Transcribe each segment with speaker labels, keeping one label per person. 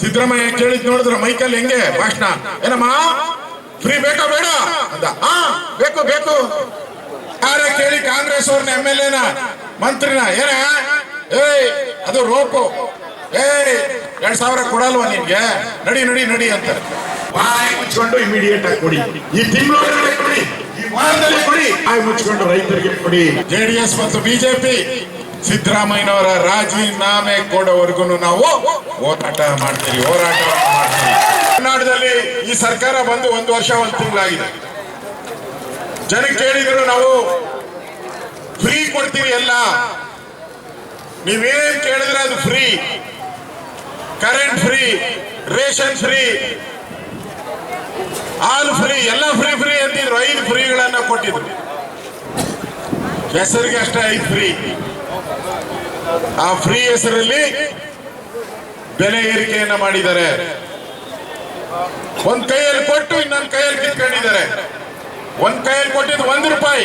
Speaker 1: ಸಿದ್ದರಾಮಯ್ಯ ಕೇಳಿದ್ ನೋಡಿದ್ರ ಮೈಕಲ್ ಹೆಂಗೆ? ಭಾಷಣ. ಏನಮ್ಮ? ಫ್ರೀ ಬೇಕಾ ಬೇಡ? ಅಂತ ಹಾ ಬೇಕು ಬೇಕು. ಯಾರ ಕೇಳಿ ಕಾಂಗ್ರೆಸ್ ಅವ್ರನ್ನ ಎಂ ಎಲ್ ಎನ ಮಂತ್ರಿನ ಏನ? ಏಯ್ ಅದು ರೋಪು. ಏಯ್ ಎರಡ್ ಸಾವಿರ ಕೊಡಲ್ವಾ ನಿಮ್ಗೆ ನಡಿ ನಡಿ ನಡಿ ಅಂತ. ಬಾಯಿ ಮುಚ್ಕೊಂಡು ಇಮಿಡಿಯೇಟ್ ಆಗಿ ಕೊಡಿ. ಈ ತಿಂಗಳೊಳಗಡೆ ಕೊಡಿ. ಈ ವಾರದಲ್ಲಿ ಕೊಡಿ. ಬಾಯಿ ಮುಚ್ಕೊಂಡು ರೈತರಿಗೆ ಕೊಡಿ. ಜೆಡಿಎಸ್ ಮತ್ತು ಬಿಜೆಪಿ ಸಿದ್ದರಾಮಯ್ಯನವರ ರಾಜೀನಾಮೆ ಕೊಡೋವರೆಗೂ ನಾವು ಹೋರಾಟ ಮಾಡ್ತೀವಿ ಹೋರಾಟ ಮಾಡ್ತೀವಿ. ಕರ್ನಾಟಕದಲ್ಲಿ ಈ ಸರ್ಕಾರ ಬಂದು ಒಂದು ವರ್ಷ, ಒಂದು ತಿಂಗಳಾಗಿದೆ. ಜನಕ್ಕೆ ಕೇಳಿದ್ರು ನಾವು ಫ್ರೀ ಕೊಡ್ತೀವಿ ಎಲ್ಲ. ನೀವೇನ್ ಕೇಳಿದ್ರೆ ಅದು free. Current free, ration free, ಹಾಲು ಫ್ರೀ, ಎಲ್ಲ ಫ್ರೀ ಫ್ರೀ ಅಂತಿದ್ರು. ಐದು ಫ್ರೀಗಳನ್ನ ಕೊಟ್ಟಿದ್ರು. ಹೆಸರಿಗೆ ಅಷ್ಟೇ ಐದು ಫ್ರೀ. ಆ ಫ್ರೀ ಹೆಸರಲ್ಲಿ ಬೆಲೆ ಏರಿಕೆಯನ್ನ ಮಾಡಿದ್ದಾರೆ. ಒಂದ್ ಕೈಯಲ್ಲಿ ಕೊಟ್ಟು ಇನ್ನೊಂದ್ ಕೈಯಲ್ಲಿ ಕಿತ್ಕೊಂಡಿದ್ದಾರೆ. ಒಂದ್ ಕೈಯಲ್ಲಿ ಕೊಟ್ಟಿದ್ದು ಒಂದ್ ರೂಪಾಯಿ,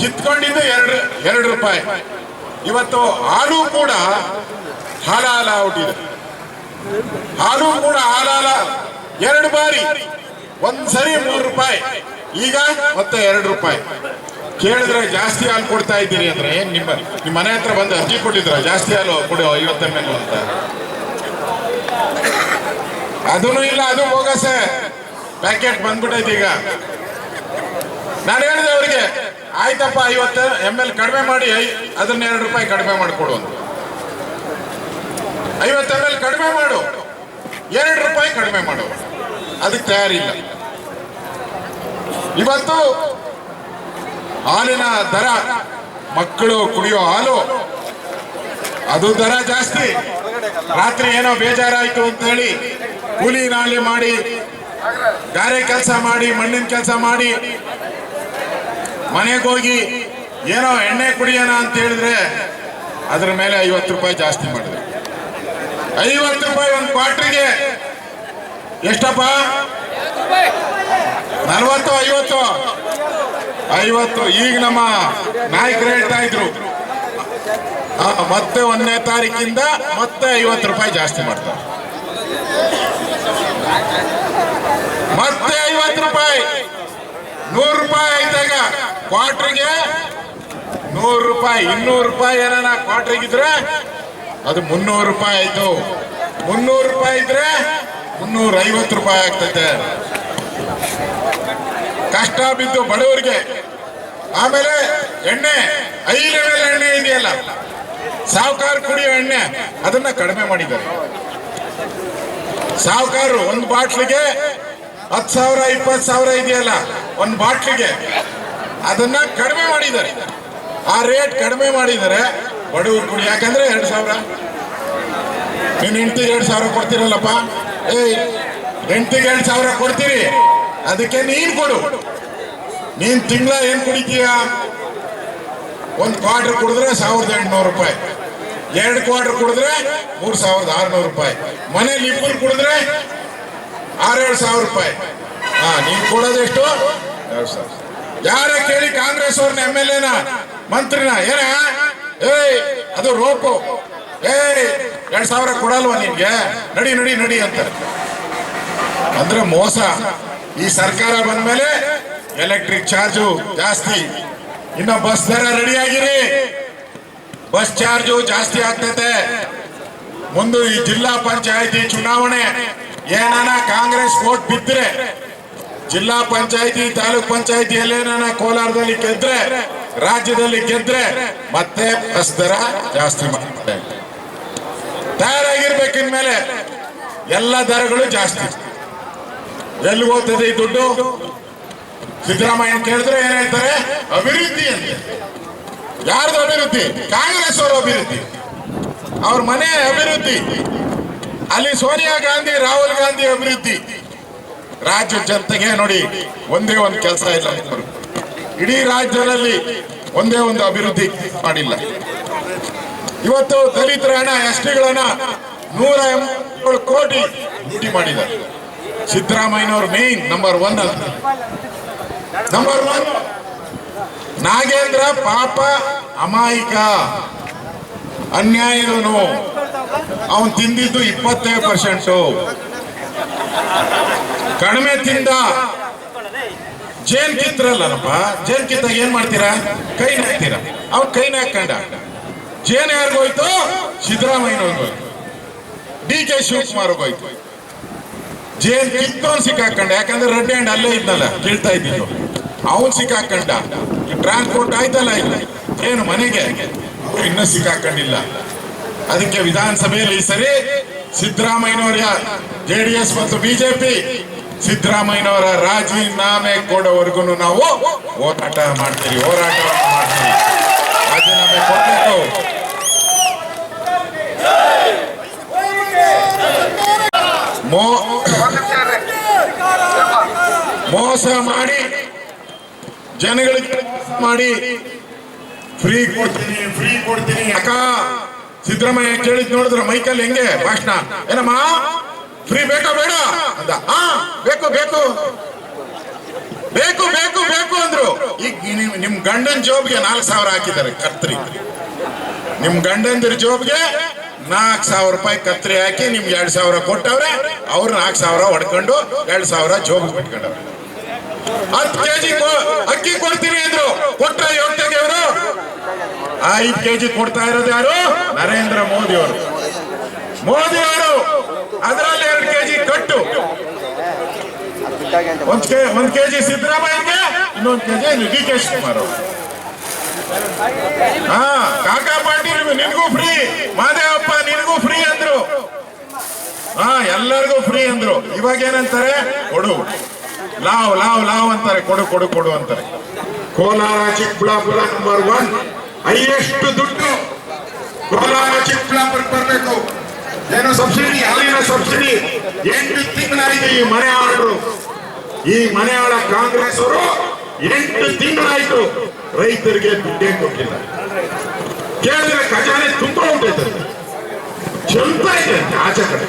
Speaker 1: ಕಿತ್ಕೊಂಡಿದ್ದು ಎರಡು ಎರಡು ರೂಪಾಯಿ. ಇವತ್ತು ಹಾಲು ಕೂಡ ಹಾಲಾಲ ಹುಟ್ಟಿದೆ. ಹಾಲು ಕೂಡ ಹಾಲಾಲ ಎರಡು ಬಾರಿ, ಒಂದ್ಸರಿ ಮೂರು ರೂಪಾಯಿ, ಈಗ ಮತ್ತೆ ಎರಡು ರೂಪಾಯಿ. ಕೇಳಿದ್ರೆ ಜಾಸ್ತಿ ಹಾಲು ಕೊಡ್ತಾ ಇದ್ದೀರಿ ಅಂದ್ರೆ ಏನ್ ನಿಮ್ಮ ನಿಮ್ಮ ಮನೆ ಹತ್ರ ಬಂದು ಅರ್ಜಿ ಕೊಟ್ಟಿದ್ರ, ಜಾಸ್ತಿ ಹಾಲು ಕೊಡು ಐವತ್ತು ಅಂತ. ಅದೂ ಇಲ್ಲ, ಅದು ಹೋಗಸೆ ಪ್ಯಾಕೆಟ್ ಬಂದ್ಬಿಟ್ಟೈತೆ ಈಗ. ನಾನು ಹೇಳಿದೆ ಅವರಿಗೆ, ಆಯ್ತಪ್ಪ, ಐವತ್ತು ಎಂ ಎಲ್ ಕಡಿಮೆ ಮಾಡಿ ಅದನ್ನ ಎರಡು ರೂಪಾಯಿ ಕಡಿಮೆ ಮಾಡಿಕೊಡು ಅಂತ ಐವತ್ತು ಎಂ ಎಲ್ ಕಡಿಮೆ ಮಾಡು. ಎರಡು ರೂಪಾಯಿ ಕಡಿಮೆ ಮಾಡು. ಅದಕ್ಕೆ ತಯಾರಿಲ್ಲ. ಇವತ್ತು ಹಾಲಿನ ದರ, ಮಕ್ಕಳು ಕುಡಿಯೋ ಹಾಲು, ಅದು ದರ ಜಾಸ್ತಿ. ರಾತ್ರಿ ಏನೋ ಬೇಜಾರಾಯ್ತು ಅಂತ ಹೇಳಿ ಕೂಲಿ ನಾಲಿ ಮಾಡಿ ಗಾರೆ ಕೆಲಸ ಮಾಡಿ, ಮಣ್ಣಿನ ಕೆಲಸ ಮಾಡಿ, ಮನೆಗೆ ಹೋಗಿ ಏನೋ ಎಣ್ಣೆ ಕುಡಿಯೋಣ ಅಂತ ಹೇಳಿದ್ರೆ ಅದ್ರ ಮೇಲೆ ಐವತ್ತು ರೂಪಾಯಿ ಜಾಸ್ತಿ ಮಾಡಿದ್ರು. ಐವತ್ತು ರೂಪಾಯಿ ಒಂದು ಕ್ವಾರ್ಟ್ರಿಗೆ ಎಷ್ಟಪ್ಪ? ನಲ್ವತ್ತು, ಐವತ್ತು. ಐವತ್ತು, ಈಗ ನಮ್ಮ ನಾಯಕರು ಹೇಳ್ತಾ ಇದ್ರು. ಮತ್ತೆ ಒಂದನೇ ತಾರೀಕಿಂದ ಮತ್ತೆ ಐವತ್ತು ರೂಪಾಯಿ ಜಾಸ್ತಿ ಮಾಡ್ತಾರೆ. ಮತ್ತೆ ಐವತ್ತು ರೂಪಾಯಿ. ನೂರು ರೂಪಾಯಿ ಆಯ್ತಾಗ ಕ್ವಾರ್ಟರ್ಗೆ ನೂರು ರೂಪಾಯಿ, ಇನ್ನೂರು ರೂಪಾಯಿ ಏನಾನ ಕ್ವಾರ್ಟರ್ಗೆ ಇದ್ರೆ ಅದು ಮುನ್ನೂರು ರೂಪಾಯಿ ಆಯ್ತು. ಮುನ್ನೂರು ರೂಪಾಯಿ ಇದ್ರೆ ಮುನ್ನೂರ ಐವತ್ತು ರೂಪಾಯಿ ಆಗ್ತೈತೆ. ಕಷ್ಟ ಬಿದ್ದು ಬಡವರಿಗೆ ಆಮೇಲೆ ಎಣ್ಣೆ ಐ ಲೆವೆಲ್ ಎಣ್ಣೆ ಇದೆಯಲ್ಲ? ಸಾವುಕಾರ ಕುಡಿಯೋ ಎಣ್ಣೆ, ಅದನ್ನ ಕಡಿಮೆ ಮಾಡಿದ್ದಾರೆ. ಸಾವುಕಾರು ಒಂದು ಬಾಟ್ಲಿಗೆ ಹತ್ತು ಸಾವಿರ, ಇಪ್ಪತ್ತು ಸಾವಿರ ಇದೆಯಲ್ಲ, ಒಂದು ಬಾಟ್ಲಿಗೆ, ಅದನ್ನ ಕಡಿಮೆ ಮಾಡಿದ್ದಾರೆ. ಆ ರೇಟ್ ಕಡಿಮೆ ಮಾಡಿದ್ದಾರೆ ಬಡವರು ಕುಡಿ, ಯಾಕಂದ್ರೆ ಎರಡು ಸಾವಿರ. ನೀನ್ ಹೆಂಡತಿಗೆ ಎರಡು ಸಾವಿರ ಕೊಡ್ತೀರಲ್ಲಪ್ಪ? ಏಯ್, ಹೆಂಡತಿಗೆ ಎರಡು ಸಾವಿರ ಕೊಡ್ತೀರಿ. ಅದಕ್ಕೆ ನೀನ್ ಕೊಡು. ನೀನ್ ತಿಂಗಳ ಏನ್ ಕುಡಿತೀಯ? ಒಂದು ಕ್ವಾರ್ಟರ್ ಕುಡಿದ್ರೆ ಸಾವಿರದ ಎಂಟುನೂರು ರೂಪಾಯಿ. ಎರಡು ಕ್ವಾರ್ಟರ್ ಕುಡಿದ್ರೆ ಮೂರ್ ಸಾವಿರದ ಆರುನೂರು ರೂಪಾಯಿ. ಮನೇಲಿ ಇಬ್ಬರು ಕುಡಿದ್ರೆ ಆರೇಳು ಸಾವಿರ ರೂಪಾಯಿ. ಹಾ, ನೀನ್ ಕೊಡೋದೆಷ್ಟು ಸಾವಿರ. ಯಾರ ಕೇಳಿ ಕಾಂಗ್ರೆಸ್ ಅವ್ರನ್ನ ಎಂ ಎಲ್ ಎನ, ಮಂತ್ರಿನ, ಏನ? ಏಯ್, ಅದು ರೋಪು. ಏಯ್, ಎರಡ್ ಸಾವಿರ ಕೊಡಲ್ವಾ ನಿನ್ಗೆ? ನಡಿ ನಡಿ ನಡಿ ಅಂತ ಅಂದ್ರೆ ಮೋಸ. ಈ ಸರ್ಕಾರ ಬಂದ ಮೇಲೆ ಎಲೆಕ್ಟ್ರಿಕ್ ಚಾರ್ಜು ಜಾಸ್ತಿ. ಇನ್ನು ಬಸ್ ದರ ರೆಡಿ ಆಗಿರಿ ಬಸ್ ಚಾರ್ಜು ಜಾಸ್ತಿ ಆಗ್ತೈತೆ. ಮುಂದೆ ಈ ಜಿಲ್ಲಾ ಪಂಚಾಯತಿ ಚುನಾವಣೆ. ಏನಾನ ಕಾಂಗ್ರೆಸ್ ವೋಟ್ ಬಿದ್ದರೆ ಜಿಲ್ಲಾ ಪಂಚಾಯತಿ, ತಾಲೂಕ್ ಪಂಚಾಯತಿಯಲ್ಲಿ ಏನಾನ ಕೋಲಾರದಲ್ಲಿ ಗೆದ್ರೆ, ರಾಜ್ಯದಲ್ಲಿ ಗೆದ್ರೆ ಮತ್ತೆ ಬಸ್ ದರ ಜಾಸ್ತಿ ಮಾಡ್ತಾರೆ. ತಯಾರಾಗಿರ್ಬೇಕಿನ್ಮೇಲೆ ಎಲ್ಲ ದರಗಳು ಜಾಸ್ತಿ. ಎಲ್ಲಿ ಹೋಗ್ತದೆ ಈ ದುಡ್ಡು? ಸಿದ್ದರಾಮಯ್ಯ ಕೇಳಿದ್ರೆ ಏನ್ ಹೇಳ್ತಾರೆ? ಅಭಿವೃದ್ಧಿ ಅಂತ. ಯಾರ್ದು ಅಭಿವೃದ್ಧಿ? ಕಾಂಗ್ರೆಸ್ ಅವರ ಅಭಿವೃದ್ಧಿ. ಅವ್ರ ಮನೆ ಅಭಿವೃದ್ಧಿ. ಅಲ್ಲಿ ಸೋನಿಯಾ ಗಾಂಧಿ, ರಾಹುಲ್ ಗಾಂಧಿ ಅಭಿವೃದ್ಧಿ. ರಾಜ್ಯ ಜನತೆಗೆ ನೋಡಿ, ಒಂದೇ ಒಂದು ಕೆಲಸ ಇಲ್ಲ. ಇಡೀ ರಾಜ್ಯದಲ್ಲಿ ಒಂದೇ ಒಂದು ಅಭಿವೃದ್ಧಿ ಮಾಡಿಲ್ಲ. ಇವತ್ತು ದಲಿತರ ಹಣ, ಎಸ್ ಟಿಗಳನ್ನ ನೂರ ಎಂಬತ್ತೇಳು ಕೋಟಿ ಲೂಟಿ ಮಾಡಿದ್ದಾರೆ. ಸಿದ್ದರಾಮಯ್ಯನವ್ರ ಮೇನ್ ನಂಬರ್ ಒನ್ ಅಂತ ನಂಬರ್ ಒನ್ ನಾಗೇಂದ್ರ ಪಾಪ ಅಮಾಯಕ. ಅನ್ಯಾಯದವನು. ಅವನು ತಿಂದಿದ್ದು ಇಪ್ಪತ್ತೈದು ಪರ್ಸೆಂಟು ಕಡಿಮೆ ತಿಂದ. ಜೇನ್ ಕಿತ್ರಲ್ಲಪ್ಪ ಜೇನ್ ಕಿತ್ತಾಗ ಏನ್ ಮಾಡ್ತೀರಾ? ಕೈ ಹಾಕ್ತೀರಾ ಅವ್ ಕೈನ ಹಾಕೊಂಡ ಜೇನ್ ಯಾರಿಗೋಯ್ತು? ಸಿದ್ದರಾಮಯ್ಯನವ್ರಿಗೋಯ್ತು. ಡಿ ಕೆ ಶಿವಕುಮಾರ್ ಹೋಯ್ತು ಜೇನ್ ಕಿತ್ತವನ್ ಸಿಕ್ಕಾಕೊಂಡ, ಯಾಕಂದ್ರೆ ರೆಡ್ ಹ್ಯಾಂಡ್ ಅಲ್ಲೇ ಇದ್ನಲ್ಲ, ಕೇಳ್ತಾ ಇದ್ದಿದ್ದು. ಅವನ್ ಸಿಕ್ಕಾಕೊಂಡ. ಟ್ರಾನ್ಸ್ಪೋರ್ಟ್ ಆಯ್ತಲ್ಲ ಇಲ್ಲ. ಏನು ಮನೆಗೆ? ಇನ್ನೂ ಸಿಕ್ಕಾಕೊಂಡಿಲ್ಲ. ಅದಕ್ಕೆ ವಿಧಾನಸಭೆಯಲ್ಲಿ ಈ ಸರಿ ಸಿದ್ದರಾಮಯ್ಯನವರ ಜೆ ಡಿ ಎಸ್ ಮತ್ತು ಬಿಜೆಪಿ. ಸಿದ್ದರಾಮಯ್ಯನವರ ರಾಜೀನಾಮೆ ಕೊಡೋವರೆಗೂ ನಾವು ಹೋರಾಟ ಮಾಡ್ತೀವಿ ಹೋರಾಟವನ್ನು ಮಾಡ್ತೀವಿ ರಾಜೀನಾಮೆ ಕೊಡಬೇಕು. ಮೋ ಮೋಸ ಮಾಡಿ, ಜನಗಳಿಗೆ ಮಾಡಿ ಫ್ರೀ ಕೊಡ್ತೀನಿ ಫ್ರೀ ಕೊಡ್ತೀನಿ. ಅಕ್ಕ, ಸಿದ್ದರಾಮಯ್ಯ ಕೇಳಿದ್ ನೋಡಿದ್ರ ಮೈಕಲ್ ಹೆಂಗೆ? ಭಾಷಣ. ಏನಮ್ಮ? ಫ್ರೀ ಬೇಕಾ ಬೇಡ? ಅಂತ ಹಾ ಬೇಕು ಬೇಕು. ಬೇಕು ಬೇಕು ಬೇಕು ಅಂದ್ರು. ಈಗ ನಿಮ್ ನಿಮ್ ಗಂಡನ್ ಜೋಬ್ಗೆ ನಾಲ್ಕು ಸಾವಿರ ಹಾಕಿದ್ದಾರೆ ಕತ್ರಿ. ನಿಮ್ ಗಂಡಂದಿರ ಜೋಬ್ಗೆ ನಾಲ್ಕು ಸಾವಿರ ರೂಪಾಯಿ ಕತ್ರಿ ಹಾಕಿ ನಿಮ್ಗೆ ಎರಡ್ ಸಾವಿರ ಕೊಟ್ಟವ್ರೆ, ಅವ್ರು ನಾಲ್ಕು ಸಾವಿರ ಹೊಡ್ಕೊಂಡು ಎರಡ್ ಸಾವಿರ ಜೋಬ್ಗೆ ಬಿಟ್ಕೊಂಡವ್ರೆ. ಹತ್ತು ಕೆಜಿ ಅಕ್ಕಿ ಕೊಡ್ತೀನಿ ಅಂದ್ರು. ಕೊಟ್ರ ಯೋಗ್ಯಗೆ ಅವರು? ಐದು ಕೆಜಿ ಕೊಡ್ತಾ ಇರೋದು ಯಾರು? ನರೇಂದ್ರ ಮೋದಿ ಅವರು. ಮೋದಿ ಅವರು, ಅದರಲ್ಲಿ ಎರಡು ಕೆಜಿ ಕಟ್ಟು. ಒಂದ್ ಕೆ ಒಂದ್ ಕೆಜಿ ಸಿದ್ದರಾಮಯ್ಯಗೆ, ಇನ್ನೊಂದ್ ಕೆಜಿ ಡಿ ಕೆ ಶಿವಕುಮಾರ್ ಅವರು. ಹಾ, ಕಾಕಾ ಪಾಟೀಲ್ ನಿನಗೂ ಫ್ರೀ ಮಾದೇವಪ್ಪ ನಿನಗೂ ಫ್ರೀ ಅಂದ್ರು. ಹಾ, ಎಲ್ಲರಿಗೂ ಫ್ರೀ ಅಂದ್ರು. ಇವಾಗ ಏನಂತಾರೆ? ಕೊಡು. ಲಾವ್ ಲಾವ್ ಲಾವ್ ಅಂತಾರೆ. ಕೊಡು ಕೊಡು ಕೊಡು ಅಂತಾರೆ. Kolar, Chikkaballapur number one highest ದುಡ್ಡು ಕೋಲಾರ, ಚಿಕ್ಕಬಳ್ಳಾಪುರ ಬರಬೇಕು. ಏನೋ ಸಬ್ಸಿಡಿ ಅಲ್ಲಿನ ಸಬ್ಸಿಡಿ ಎಂಟು ತಿಂಗಳಾಯ್ತು ಈ ಮನೆ ಆರ್ಡ್ರು. ಈ ಮನೆ ಆಳ ಕಾಂಗ್ರೆಸ್ ಅವರು ಎಂಟು ತಿಂಗಳಾಯ್ತು. ರೈತರಿಗೆ ದುಡ್ಡೇ ಕೊಟ್ಟಿಲ್ಲ. ಕೇಳಿದ್ರೆ ಖಜಾನೆ ತುಂಬ ಉಂಟೈತೆ ಚೆಲ್ತ ಇದೆ ಆಚೆ ಕಡೆ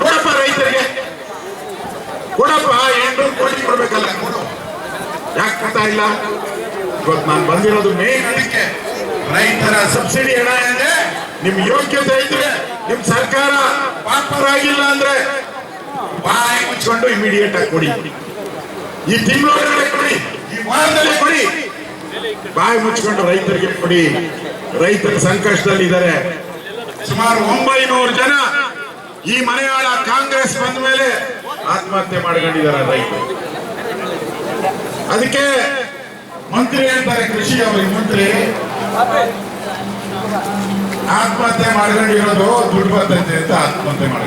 Speaker 1: ಕೊಡಪ್ಪ ರೈತರಿಗೆ ಕೊಡಪ್ಪ ಎಂಟು ಕೋಟಿ ಕೊಡ್ಬೇಕಲ್ಲ ಕೊಡು ಕೊಡ್ತಾ ಇಲ್ಲ. ಇವತ್ತು ನಾನು ಬಂದಿರೋದು ಮೇನ್ ಅದಕ್ಕೆ ರೈತರ ಸಬ್ಸಿಡಿ ಹಣ ಇದೆ ನಿಮ್ ಯೋಗ್ಯತೆ ಇದ್ರೆ, ನಿಮ್ ಸರ್ಕಾರ ಪಾಪರ್ ಆಗಿಲ್ಲ ಅಂದ್ರೆ ಬಾಯಿ ಮುಚ್ಕೊಂಡು ಇಮಿಡಿಯೇಟ್ ಆಗಿ ಕೊಡಿ. ಈ ತಿಂಗಳೊಳಗಡೆ ಕೊಡಿ, ಈ ವಾರದಲ್ಲಿ ಕೊಡಿ. ಬಾಯಿ ಮುಚ್ಕೊಂಡು ರೈತರಿಗೆ ಕೊಡಿ. ರೈತರ ಸಂಕಷ್ಟದಲ್ಲಿ ಇದ್ದಾರೆ. ಸುಮಾರು ಒಂಬೈನೂರು ಜನ ಈ ಮನೆಯಾಳ ಕಾಂಗ್ರೆಸ್ ಬಂದ ಮೇಲೆ ಆತ್ಮಹತ್ಯೆ ಮಾಡ್ಕೊಂಡಿದ್ದಾರೆ ರೈತರು. ಅದಕ್ಕೆ ಮಂತ್ರಿ ಹೇಳ್ತಾರೆ ಕೃಷಿ ಅವರಿಗೆ ಮಂತ್ರಿ. ಆತ್ಮಹತ್ಯೆ ಮಾಡ್ಕೊಂಡಿರೋದು ದುಡ್ಡು ಬರ್ತೈತೆ ಅಂತ ಆತ್ಮಹತ್ಯೆ ಮಾಡ್ಕೊಂಡು